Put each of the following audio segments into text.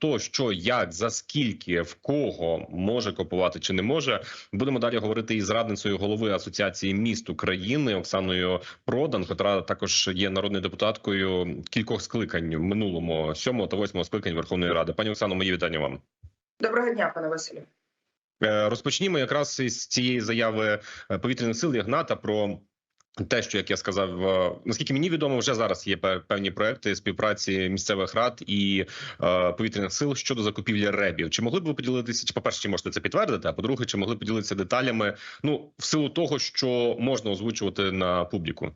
хто що, як, за скільки, в кого може купувати чи не може. Будемо далі говорити із радницею голови асоціації міст України Оксаною Продан, котра також є народною депутаткою кількох скликань в минулому сьомого та восьмого скликань Верховної Ради. Пані Оксано, мої вітання вам. Доброго дня, пане Василю. Е, Розпочнімо якраз із цієї заяви е, повітряних сил Ягната про. Те, що як я сказав, е, наскільки мені відомо, вже зараз є певні проекти співпраці місцевих рад і е, повітряних сил щодо закупівлі ребів. Чи могли б ви поділитися? Чи по перше, чи можете це підтвердити? А по-друге, чи могли б поділитися деталями? Ну, в силу того, що можна озвучувати на публіку.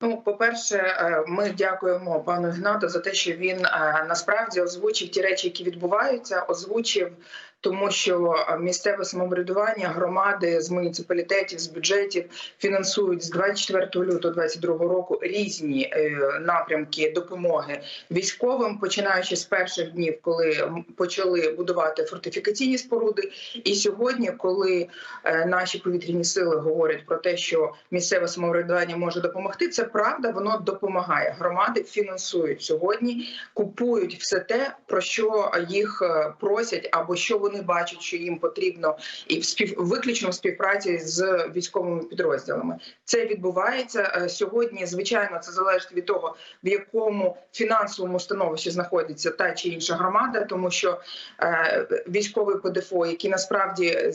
Ну, по-перше, е, ми дякуємо пану Ігнату за те, що він е, насправді озвучив ті речі, які відбуваються, озвучив. Тому що е, місцеве самоврядування, громади з муніципалітетів, з бюджетів фінансують з 24 лютого 2022 року різні е, напрямки допомоги військовим, починаючи з перших днів, коли почали будувати фортифікаційні споруди. І сьогодні, коли е, наші повітряні сили говорять про те, що місцеве самоврядування може допомогти, це правда, воно допомагає. Громади фінансують сьогодні, купують все те, про що їх просять, або що вони бачать, що їм потрібно, і в спів виключно в співпраці з військовими підрозділами. Це відбувається е, сьогодні. Звичайно, це залежить від того, в якому фінансовому становищі знаходиться та чи інша громада, тому що е, військовий ПДФО, який насправді е,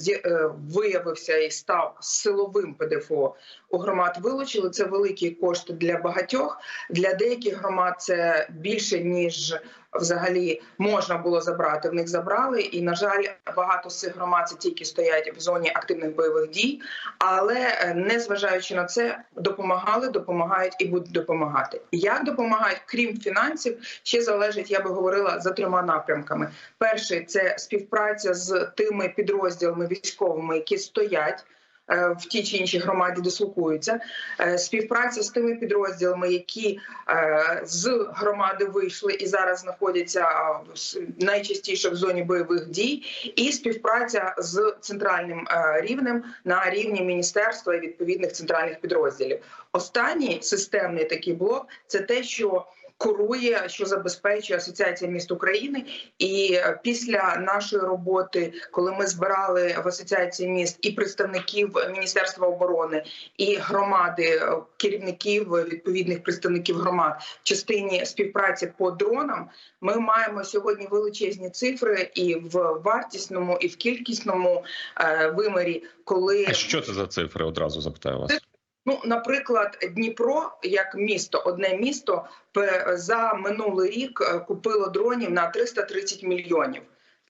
виявився і став силовим ПДФО у громад, вилучили це великі кошти для багатьох. Для деяких громад це більше ніж взагалі можна було забрати. В них забрали, і на жаль, багато з цих громад це тільки стоять в зоні активних бойових дій. Але е, незважаючи на це, допомагали, допомагають і будуть допомагати. Як допомагають, крім фінансів, ще залежить, я би говорила за трьома напрямками. Перший це співпраця з тими підрозділами військовими, які стоять. Е, В тій чи іншій громаді дислокуються Е, співпраця з тими підрозділами, які е, з громади вийшли і зараз знаходяться найчастіше в зоні бойових дій, і співпраця з центральним рівнем на рівні міністерства і відповідних центральних підрозділів. Останній системний такий блок це те, що Курує, що забезпечує Асоціація міст України, і е, після нашої роботи, коли ми збирали в асоціації міст і представників Міністерства оборони, і громади, е, керівників е, відповідних представників громад в частині співпраці по дронам, ми маємо сьогодні величезні цифри і в вартісному, і в кількісному вимірі, коли А що це за цифри? Одразу запитаю вас. Ну, наприклад, Дніпро як місто, одне місто за минулий рік е, купило дронів на 330 мільйонів.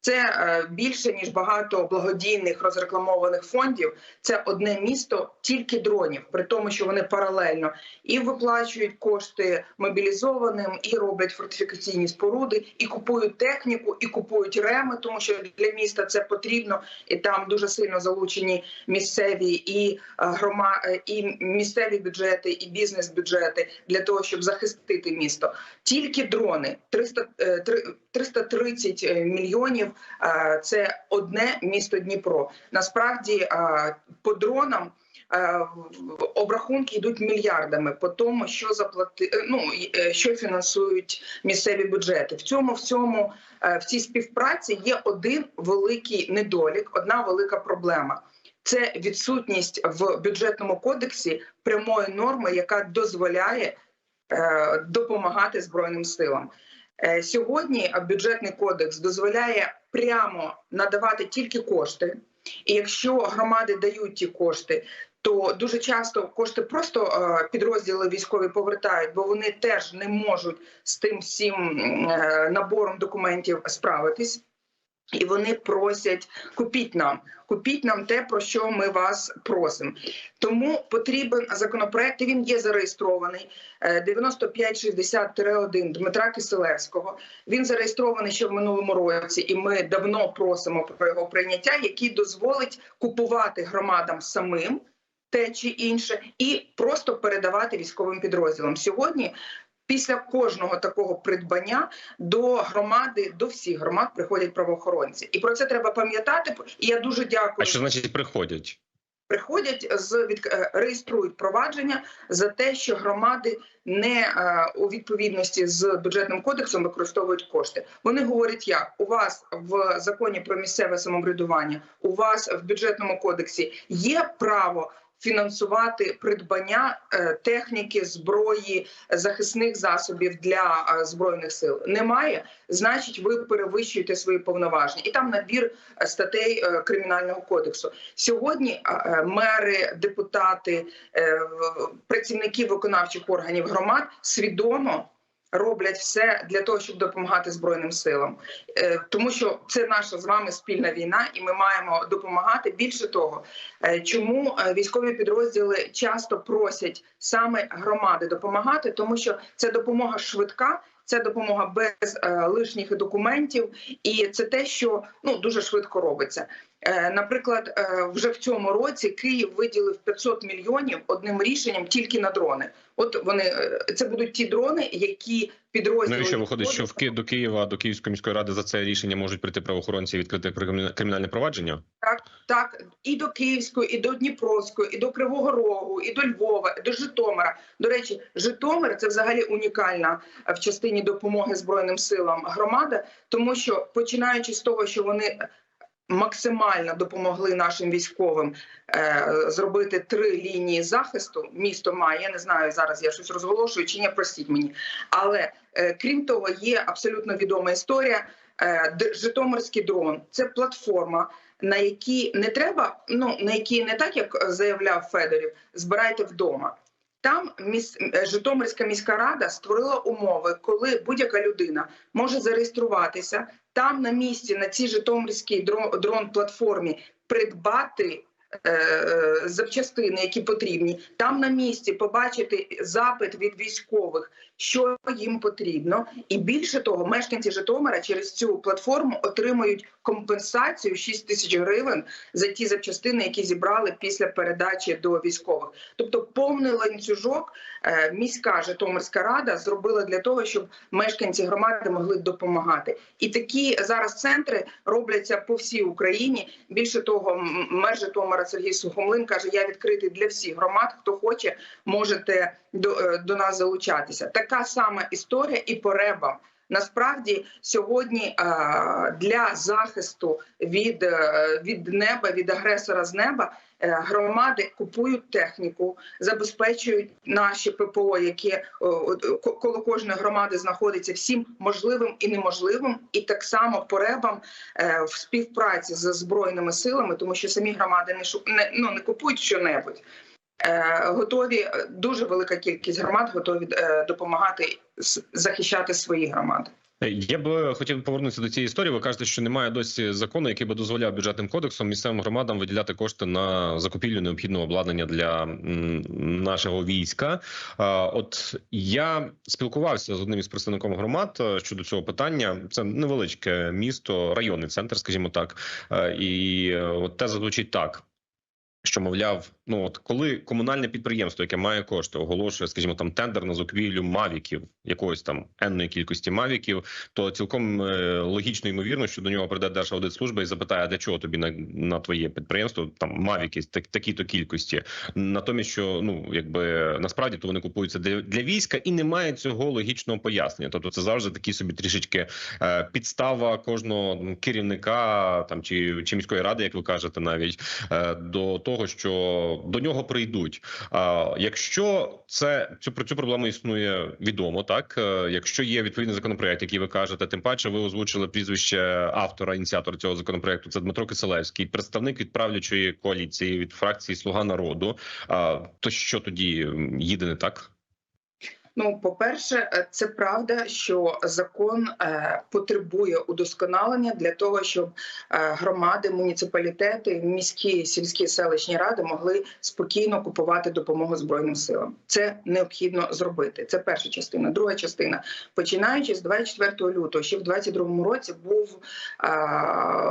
Це е, більше ніж багато благодійних розрекламованих фондів. Це одне місто тільки дронів, при тому, що вони паралельно і виплачують кошти мобілізованим, і роблять фортифікаційні споруди, і купують техніку, і купують реми, тому що для міста це потрібно, і там дуже сильно залучені місцеві і е, грома е, і місцеві бюджети, і бізнес-бюджети для того, щоб захистити місто. Тільки дрони 300, е, три- 330 мільйонів. е, Це одне місто Дніпро. Насправді е, по дронам. е, Обрахунки йдуть мільярдами по тому, що заплати, е, ну е, що фінансують місцеві бюджети. В цьому всьому е, в цій співпраці є один великий недолік, одна велика проблема. Це відсутність в бюджетному кодексі прямої норми, яка дозволяє е, допомагати збройним силам. Е, Сьогодні бюджетний кодекс дозволяє прямо надавати тільки кошти, і якщо громади дають ті кошти, то дуже часто кошти просто е, підрозділи військові повертають, бо вони теж не можуть з тим всім е, набором документів справитись. І вони просять купіть нам, купіть нам те, про що ми вас просимо. Тому потрібен законопроект. Він є зареєстрований е, 9560-1 Дмитра Киселевського. Він зареєстрований ще в минулому році, і ми давно просимо про його прийняття, який дозволить купувати громадам самим те чи інше, і просто передавати військовим підрозділам. Сьогодні Після кожного такого придбання до громади, до всіх громад приходять правоохоронці, і про це треба пам'ятати. І я дуже дякую. А що значить приходять? приходять з від е, реєструють провадження за те, що громади не е, у відповідності з бюджетним кодексом використовують кошти. Вони говорять, як у вас в законі про місцеве самоврядування, у вас в бюджетному кодексі є право. Фінансувати придбання е, техніки, зброї, захисних засобів для е, збройних сил немає. Значить, ви перевищуєте свої повноваження, і там набір е, статей кримінального кодексу. Сьогодні мери, депутати, працівники виконавчих органів громад свідомо роблять все для того, щоб допомагати збройним силам, Е, тому що це наша з вами спільна війна, і ми маємо допомагати. Більше того, е, чому е, військові підрозділи часто просять саме громади допомагати, тому що це допомога швидка. Це допомога без е, лишніх документів, і це те, що ну дуже швидко робиться. Е, наприклад, е, вже в цьому році Київ виділив 500 мільйонів одним рішенням тільки на дрони. От вони е, це будуть ті дрони, які підрозділи Ну і що виходить, що в Ки до Києва до Київської міської ради за це рішення можуть прийти правоохоронці і відкрити кримі- кримінальне провадження? Так і до Київської, і до Дніпровської, і до Кривого Рогу, і до Львова, і до Житомира. До речі, Житомир це взагалі унікальна е, в частині допомоги збройним силам громада, тому що починаючи з того, що вони максимально допомогли нашим військовим е, зробити три лінії захисту. Місто має я не знаю зараз. Я щось розголошую чи ні, простіть мені. Але е, крім того, є абсолютно відома історія. Е, Житомирський дрон це платформа, на якій не треба, ну на якій не так як заявляв Федорів, збирайте вдома. Там е, Житомирська міська рада створила умови, коли будь-яка людина може зареєструватися там на місці на цій Житомирській дрон, платформі придбати е, е, запчастини, які потрібні, там на місці побачити запит від військових, що їм потрібно, і більше того, мешканці Житомира через цю платформу отримують компенсацію 6 тисяч гривень за ті запчастини, які зібрали після передачі до військових. Тобто, повний ланцюжок е, міська Житомирська рада зробила для того, щоб мешканці громади могли допомагати. І такі зараз центри робляться по всій Україні. Більше того, м- мер Житомира Сергій Сухомлин каже: я відкритий для всіх громад. Хто хоче, можете до, е, до нас залучатися. Така сама історія і по ребам. Насправді сьогодні е, для захисту від, е, від неба, від агресора з неба громади купують техніку, забезпечують наші ППО, яке коло кожної громади знаходиться всім можливим і неможливим, і так само по ребам е, в співпраці з збройними силами, тому що самі громади не шу- не, ну, не купують щонебудь. Е, Готові е, дуже велика кількість громад готові е, допомагати захищати свої громади. Я б хотів повернутися до цієї історії. Ви кажете, що немає досі закону, який би дозволяв бюджетним кодексом місцевим громадам виділяти кошти на закупівлю необхідного обладнання для нашого війська. От я спілкувався з одним із представником громад е, щодо цього питання. Це невеличке місто, районний центр, скажімо так. Е, І е, от теза звучить так. Що мовляв, ну от коли комунальне підприємство, яке має кошти, оголошує, скажімо, там тендер на закупівлю мавіків, якоїсь там енної кількості мавіків, то цілком е, логічно ймовірно, що до нього прийде Держаудитслужба і запитає, а для чого тобі на, на твоє підприємство там мавіки так, такі-то кількості. Натомість, що ну якби насправді то вони купуються для, для війська, і немає цього логічного пояснення. Тобто, це завжди такі собі трішечки е, підстава кожного керівника там чи, чи міської ради, як ви кажете, навіть е, до того, що до нього прийдуть. А якщо це цю про цю проблему існує відомо, так Е, якщо є відповідний законопроект, який ви кажете, тим паче ви озвучили прізвище автора, ініціатора цього законопроекту. Це Дмитро Киселевський, представник від правлячої коаліції від фракції Слуга народу. А то що тоді їде не так? Ну, по-перше, е, це правда, що закон е, потребує удосконалення для того, щоб е, громади, муніципалітети, міські сільські селищні ради могли спокійно купувати допомогу збройним силам. Це необхідно зробити. Це перша частина. Друга частина, починаючи з 24 лютого, ще в 22 році був,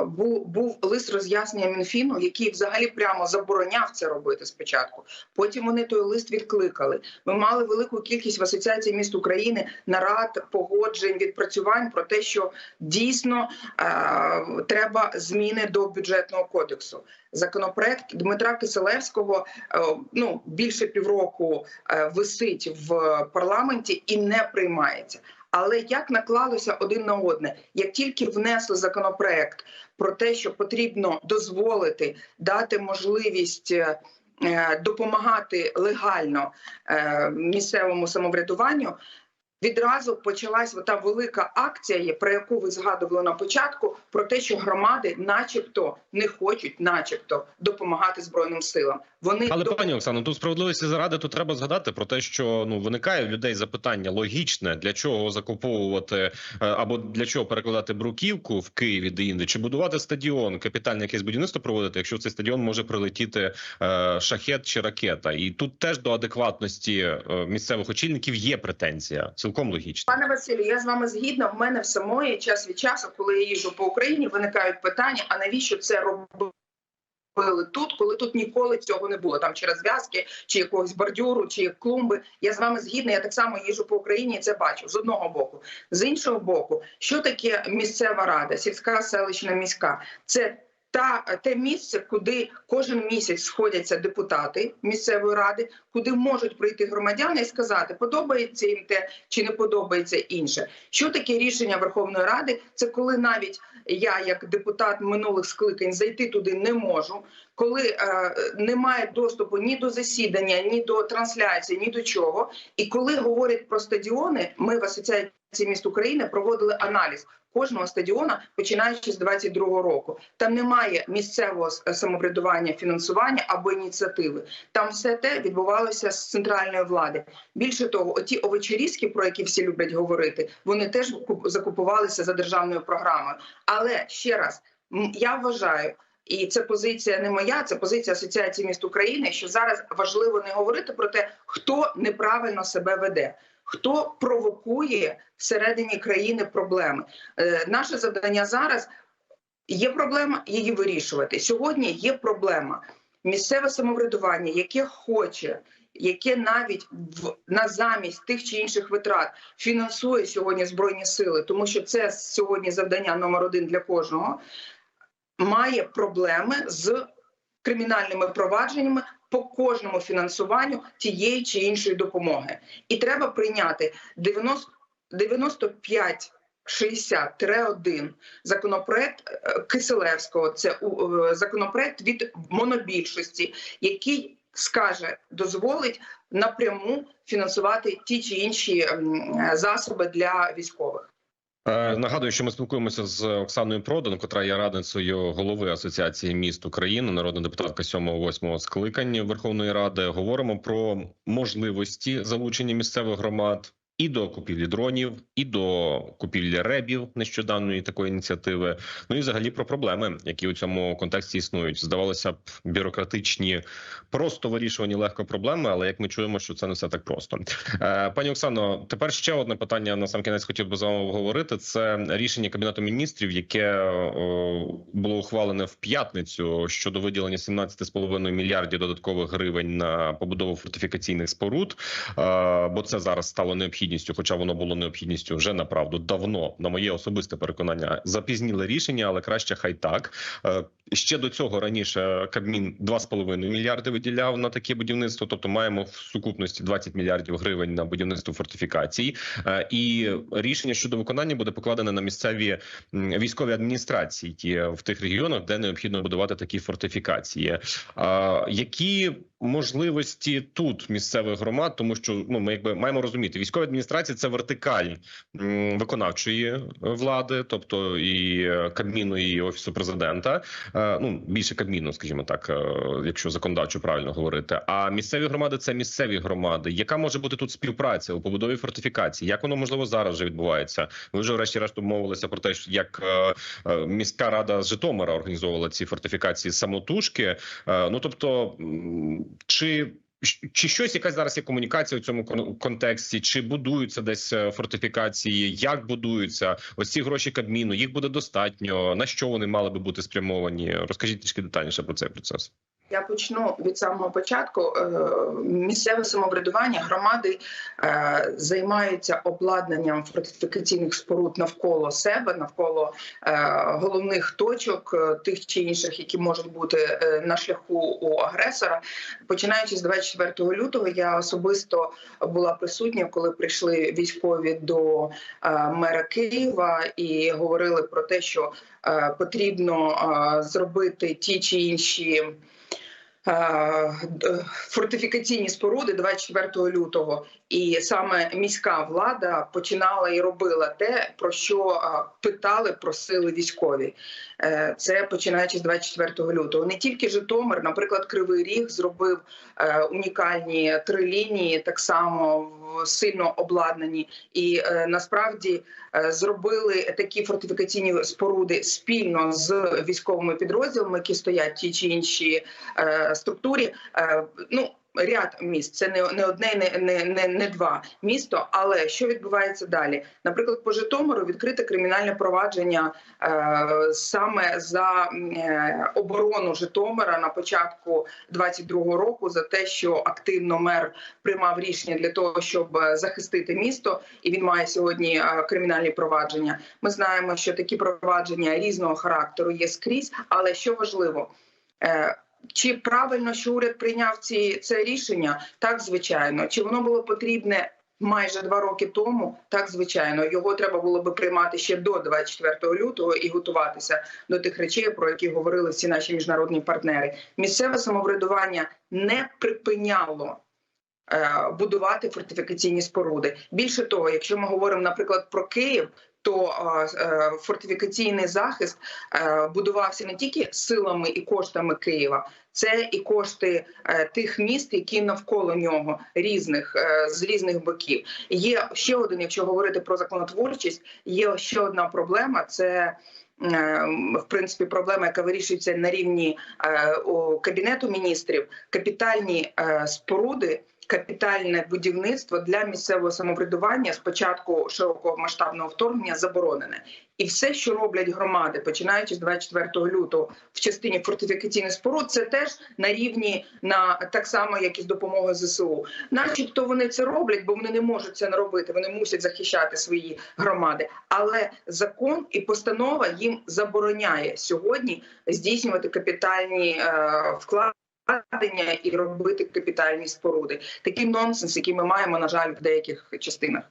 був, був лист роз'яснення Мінфіну, який взагалі прямо забороняв це робити спочатку. Потім вони той лист відкликали. Ми мали велику кількість Асоціації міст України нарад, погоджень, відпрацювань про те, що дійсно е, треба зміни до бюджетного кодексу. Законопроект Дмитра Киселевського е, ну більше півроку е, висить в парламенті і не приймається. Але як наклалося один на одне, як тільки внесли законопроект про те, що потрібно дозволити дати можливість е, допомагати легально е, місцевому самоврядуванню. Відразу почалась та велика акція, про яку ви згадували на початку, про те, що громади, начебто, не хочуть, начебто, допомагати збройним силам. Вони Але пані Оксано, тут справедливості заради то треба згадати про те, що ну виникає в людей запитання логічне для чого закуповувати е, або для чого перекладати бруківку в Києві де інде, чи будувати стадіон, капітальне якесь будівництво проводити, якщо в цей стадіон може прилетіти е, шахет чи ракета, і тут теж до адекватності е, місцевих очільників є претензія, цілком логічна. Пане Василю, я з вами згідна. В мене в самої час від часу, коли я їжджу по Україні, виникають питання: а навіщо це робили тут, коли тут ніколи цього не було? Там через зв'язки, чи якогось бордюру, чи клумби. Я з вами згідна. Я так само їжджу по Україні і це бачу з одного боку. З іншого боку, що таке місцева рада, сільська селищна міська? Це та те місце, куди кожен місяць сходяться депутати місцевої ради, куди можуть прийти громадяни і сказати, подобається їм те чи не подобається інше. Що таке рішення Верховної Ради? Це коли навіть я, як депутат минулих скликань, зайти туди не можу. Коли е, немає доступу ні до засідання, ні до трансляції, ні до чого. І коли говорять про стадіони, ми в асоціації міст України проводили аналіз кожного стадіона, починаючи з 22-го року. Там немає місцевого самоврядування, фінансування або ініціативи. Там все те відбувалося з центральної влади. Більше того, оті овочерізки, про які всі люблять говорити, вони теж куп- закупувалися за державною програмою. Але ще раз, я вважаю. І це позиція не моя, це позиція Асоціації міст України. Що зараз важливо не говорити про те, хто неправильно себе веде, хто провокує всередині країни проблеми. Е, наше завдання зараз є проблема її вирішувати. Сьогодні є проблема місцеве самоврядування, яке хоче. Яке навіть в на замість тих чи інших витрат фінансує сьогодні збройні сили, тому що це сьогодні завдання номер один для кожного, має проблеми з кримінальними провадженнями по кожному фінансуванню тієї чи іншої допомоги. І треба прийняти 90, 95 60-1 законопроект е, Киселевського. Це е, законопроект від монобільшості, який скаже, дозволить напряму фінансувати ті чи інші засоби для військових. Е, Нагадую, що ми спілкуємося з Оксаною Продан, котра є радницею голови Асоціації міст України, народна депутатка 7-8 скликання Верховної Ради. Говоримо про можливості залучення місцевих громад і до купівлі дронів, і до купівлі ребів нещодавної такої ініціативи. Ну і взагалі про проблеми, які у цьому контексті існують. Здавалося б, бюрократичні, просто вирішувані легко проблеми, але як ми чуємо, що це не все так просто. Е, Пані Оксано, тепер ще одне питання на сам кінець хотів би з вами обговорити. Це рішення кабінету міністрів, яке е, було ухвалене в п'ятницю щодо виділення 17,5 мільярдів додаткових гривень на побудову фортифікаційних споруд. Е, Бо це зараз стало необхідністю, хоча воно було необхідністю вже направду давно, на моє особисте переконання, запізніле рішення, але краще хай так. Е, Ще до цього раніше Кабмін 2,5 мільярди виділяв на таке будівництво. Тобто маємо в сукупності 20 мільярдів гривень на будівництво фортифікацій. Е, І рішення щодо виконання буде покладене на місцеві військові адміністрації в тих регіонах, де необхідно будувати такі фортифікації. Які можливості тут місцевих громад, тому що ну ми якби маємо розуміти, військові адміністрації це вертикаль виконавчої влади, тобто і е, Кабміну, і офісу президента. Е, Ну більше Кабміну, скажімо так, е, якщо законодавчо правильно говорити. А місцеві громади це місцеві громади. Яка може бути тут співпраця у побудові фортифікацій? Як воно можливо зараз вже відбувається? Ви вже врешті-решт обмовилися про те, що як е, е, міська рада з Житомира організовувала ці фортифікації самотужки. Е, Ну тобто, чи чи щось якась зараз є комунікація у цьому кон- контексті? Чи будуються десь е, фортифікації? Як будуються ось ці гроші Кабміну? Їх буде достатньо? На що вони мали би бути спрямовані? Розкажіть трішки детальніше про цей процес. Я почну від самого початку. Е, Місцеве самоврядування громади е, займаються обладнанням фортифікаційних споруд навколо себе, навколо е, головних точок тих чи інших, які можуть бути на шляху у агресора. Починаючи з 24 лютого, я особисто була присутня, коли прийшли військові до мера Києва і говорили про те, що потрібно зробити ті чи інші. Е, Фортифікаційні споруди 24 лютого, і саме міська влада починала і робила те, про що е, питали, просили військові. Е, Це починаючи з 24 лютого. Не тільки Житомир, наприклад, Кривий Ріг зробив унікальні три лінії, так само сильно обладнані, і насправді зробили такі фортифікаційні споруди спільно з військовими підрозділами, які стоять в тій чи іншій е, структурі. Е, Ну ряд міст це не, не одне, не, не, не, не два місто. Але що відбувається далі? Наприклад, по Житомиру відкрите кримінальне провадження е, саме за е, оборону Житомира на початку 22-го року за те, що активно мер приймав рішення для того, щоб е, захистити місто, і він має сьогодні е, кримінальні провадження. Ми знаємо, що такі провадження різного характеру є скрізь, але що важливо. Чи правильно, що уряд прийняв ці це рішення? Так, звичайно. Чи воно було потрібне майже два роки тому? Так, звичайно, його треба було би приймати ще до 24 лютого і готуватися до тих речей, про які говорили всі наші міжнародні партнери. Місцеве самоврядування не припиняло е, будувати фортифікаційні споруди. Більше того, якщо ми говоримо, наприклад, про Київ. То е, фортифікаційний захист е, будувався не тільки силами і коштами Києва, це і кошти е, тих міст, які навколо нього різних з різних боків. Є ще один, якщо говорити про законотворчість, є ще одна проблема. Це в принципі проблема, яка вирішується на рівні кабінету міністрів, капітальні споруди. Капітальне будівництво для місцевого самоврядування з початку широкого масштабного вторгнення заборонене, і все, що роблять громади, починаючи з 24 лютого в частині фортифікаційних споруд, це теж на рівні на так само, як і з допомогою ЗСУ. Начебто вони це роблять, бо вони не можуть це не робити. Вони мусять захищати свої громади. Але закон і постанова їм забороняє сьогодні здійснювати капітальні е, вклади. І робити капітальні споруди. Такий нонсенс, який ми маємо, на жаль, в деяких частинах.